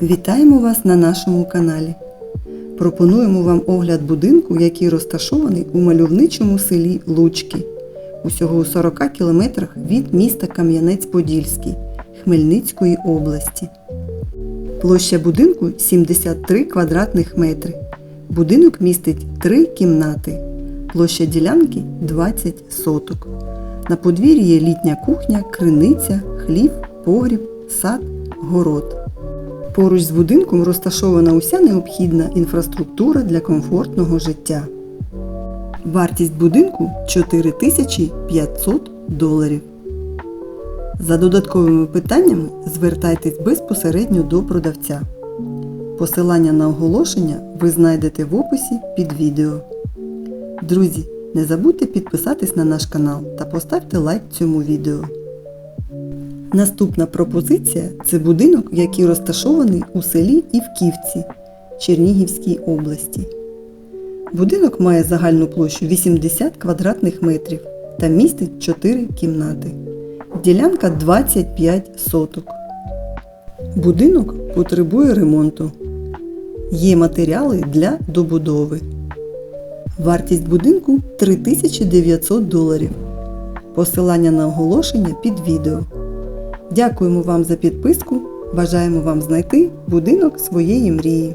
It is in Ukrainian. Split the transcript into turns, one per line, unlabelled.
Вітаємо вас на нашому каналі. Пропонуємо вам огляд будинку, який розташований у мальовничому селі Лучки, усього у 40 кілометрах від міста Кам'янець-Подільський Хмельницької області. Площа будинку 73 квадратних метри. Будинок містить 3 кімнати. Площа ділянки 20 соток. На подвір'ї є літня кухня, криниця, хлів, погріб, сад, город. Поруч з будинком розташована уся необхідна інфраструктура для комфортного життя. Вартість будинку 4500 доларів. За додатковими питаннями звертайтесь безпосередньо до продавця. Посилання на оголошення ви знайдете в описі під відео. Друзі, не забудьте підписатись на наш канал та поставте лайк цьому відео. Наступна пропозиція це будинок, який розташований у селі Івківці Чернігівській області. Будинок має загальну площу 80 квадратних метрів та містить 4 кімнати. Ділянка 25 соток. Будинок потребує ремонту. Є матеріали для добудови. Вартість будинку 3900 доларів. Посилання на оголошення під відео. Дякуємо вам за підписку. Бажаємо вам знайти будинок своєї мрії.